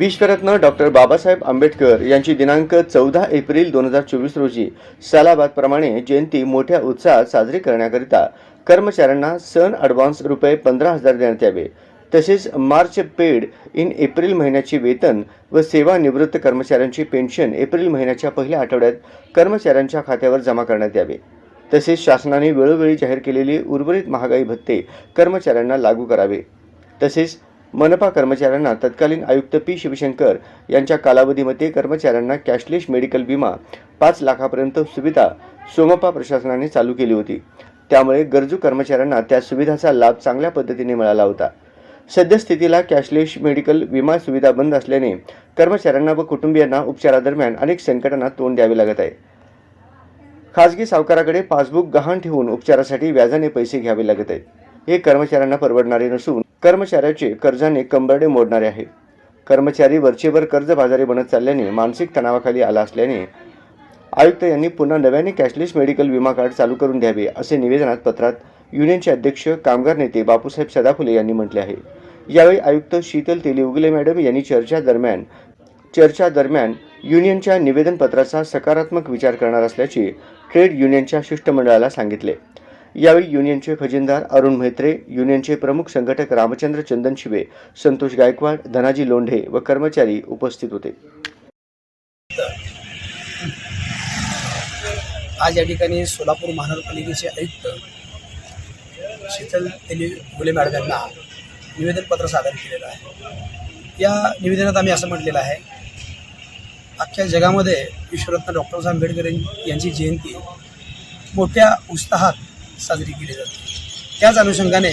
विश्वरत्न doctor Babasaheb Ambedkar यांची दिनांक चौदा एप्रिल दोन हजार चोवीस रोजी सालाबादप्रमाणे जयंती मोठ्या उत्साहात साजरी करण्याकरिता कर्मचाऱ्यांना सन ॲडव्हान्स रुपये पंधरा हजार देण्यात यावे. तसेच मार्च पेड इन एप्रिल महिन्याचे वेतन व सेवानिवृत्त कर्मचाऱ्यांची पेन्शन एप्रिल महिन्याच्या पहिल्या आठवड्यात कर्मचाऱ्यांच्या खात्यावर जमा करण्यात यावे. तसेच शासनाने वेळोवेळी जाहीर केलेली उर्वरित महागाई भत्ते कर्मचाऱ्यांना लागू करावे. तसेच मनपा कर्मचाऱ्यांना तत्कालीन आयुक्त पी शिवशंकर यांच्या कालावधीमध्ये कर्मचाऱ्यांना कॅशलेस मेडिकल विमा पाच लाखापर्यंत सुविधा सोमपा प्रशासनाने चालू केली होती. त्यामुळे गरजू कर्मचाऱ्यांना त्या सुविधाचा लाभ चांगल्या पद्धतीने मिळाला होता. सद्यस्थितीला कॅशलेस मेडिकल विमा सुविधा बंद असल्याने कर्मचाऱ्यांना व कुटुंबियांना उपचारादरम्यान अनेक संकटांना तोंड द्यावे लागत आहे. खाजगी सावकाराकडे पासबुक गहाण ठेवून उपचारासाठी व्याजाने पैसे घ्यावे लागत आहेत. हे कर्मचाऱ्यांना परवडणारे नसून कर्मचाऱ्याचे कर्जाने कंबरडे मोडणारे आहे. कर्मचारी वरचेवर कर्जबाजारी बनत चालल्याने मानसिक तणावाखाली आला असल्याने आयुक्त यांनी पुन्हा नव्याने कॅशलेस मेडिकल विमा कार्ड चालू करून द्यावे असे निवेदनात पत्रात युनियनचे अध्यक्ष कामगार नेते बापूसाहेब सदाफुले यांनी म्हटले आहे. यावेळी आयुक्त शीतल तेली उगले मॅडम यांनी चर्चा दरम्यान चर्चा दरम्यान युनियनच्या निवेदनपत्राचा सकारात्मक विचार करणार असल्याचे ट्रेड युनियनच्या शिष्टमंडळाला सांगितले. यावेळी युनियनचे खजिनदार अरुण म्हेत्रे युनियनचे प्रमुख संघटक रामचंद्र चंदन शिवे संतोष गायकवाड धनाजी लोंढे व कर्मचारी उपस्थित होते. आज या ठिकाणी सोलापूर महानगरपालिकेचे आयुक्त शीतल तेली गुले मॅडम यांना निवेदनपत्र सादर केलेलं आहे. या निवेदनात आम्ही असं म्हटलेलं आहे अख्ख्या जगामध्ये विश्वरत्न डॉक्टर साहेब आंबेडकर यांची जयंती मोठ्या उत्साहात साजरी केली जाते. त्याच अनुषंगाने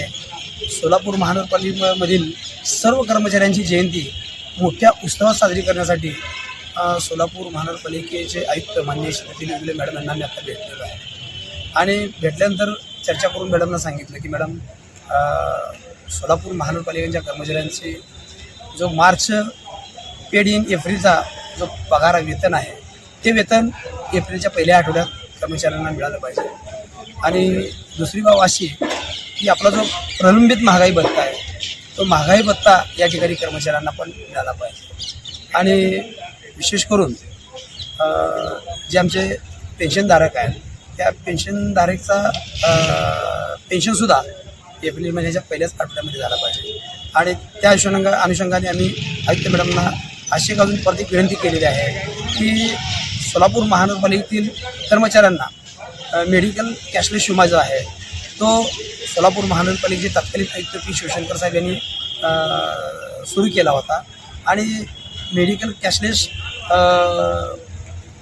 सोलापूर महानगरपालिकेमधील सर्व कर्मचाऱ्यांची जयंती मोठ्या उत्सवात साजरी करण्यासाठी सोलापूर महानगरपालिकेचे आयुक्त मान्य श्री उगले मॅडम यांना मी आता भेटलेलो आहे. आणि भेटल्यानंतर चर्चा करून मॅडमना सांगितलं की मॅडम सोलापूर महानगरपालिकेच्या कर्मचाऱ्यांची जो मार्च पेड इन एप्रिलचा जो पगार वेतन आहे ते वेतन एप्रिलच्या पहिल्या आठवड्यात कर्मचाऱ्यांना मिळालं पाहिजे. आणि दुसरी बाब अशी की आपला जो प्रलंबित महागाई भत्ता आहे तो महागाई भत्ता या ठिकाणी कर्मचाऱ्यांना पण मिळाला पाहिजे. आणि विशेष करून जे आमचे पेन्शनधारक आहेत त्या पेन्शनधारकचा पेन्शनसुद्धा एप्रिल महिन्याच्या पहिल्याच आठवड्यामध्ये झाला पाहिजे. आणि त्या अनुषंगा अनुषंगाने आम्ही आयुक्त मॅडमना अशी अजून परत एक विनंती केलेली आहे की सोलापूर महानगरपालिकेतील कर्मचाऱ्यांना मेडिकल कॅशलेस विमा जो आहे तो सोलापूर महानगरपालिकेचे तत्कालीन आयुक्त पी शिवशंकर साहेब यांनी सुरू केला होता. आणि मेडिकल कॅशलेस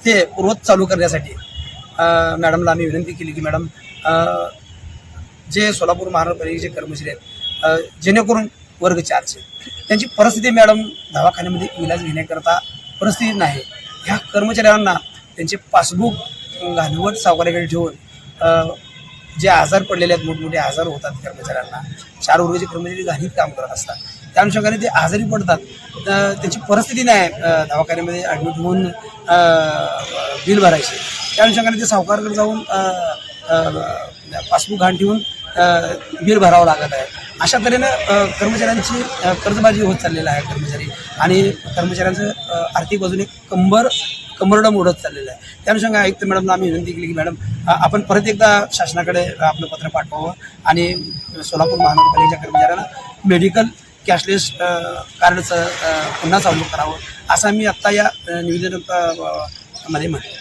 ते पूर्वत चालू करण्यासाठी मॅडमला आम्ही विनंती केली की मॅडम जे सोलापूर महानगरपालिकेचे कर्मचारी आहेत जेणेकरून वर्ग चारचे त्यांची परिस्थिती मॅडम दवाखान्यामध्ये इलाज घेण्याकरता परिस्थिती नाही. ह्या कर्मचाऱ्यांना त्यांचे पासबुक घालवट सावकाराकडे ठेवून जे आजार पडलेले आहेत मोठमोठे आजार होतात कर्मचाऱ्यांना चार वर्गाचे कर्मचारी घाणीत काम करत असतात. त्या अनुषंगाने ते आजारी पडतात. त्याची परिस्थिती नाही दवाखान्यामध्ये ॲडमिट होऊन बिल भरायचे. त्या अनुषंगाने ते सावकारकडे जाऊन पासबुक घाण ठेवून बिल भरावं लागत आहे. अशा तऱ्हेनं कर्मचाऱ्यांची कर्जबाजी होत चाललेलं आहे कर्मचारी. आणि कर्मचाऱ्यांचं आर्थिक बाजूने कंबर कंबरडं मोडत चाललेलं आहे. त्या अनुषंगाने आयुक्त मॅडमला आम्ही विनंती केली की मॅडम आपण परत एकदा शासनाकडे आपलं पत्र पाठवावं आणि सोलापूर महानगरपालिकेच्या कर्मचाऱ्यांना मेडिकल कॅशलेस कार्डचं पुन्हा चालू करावं असं मी आत्ता या निवेदनमध्ये म्हटलं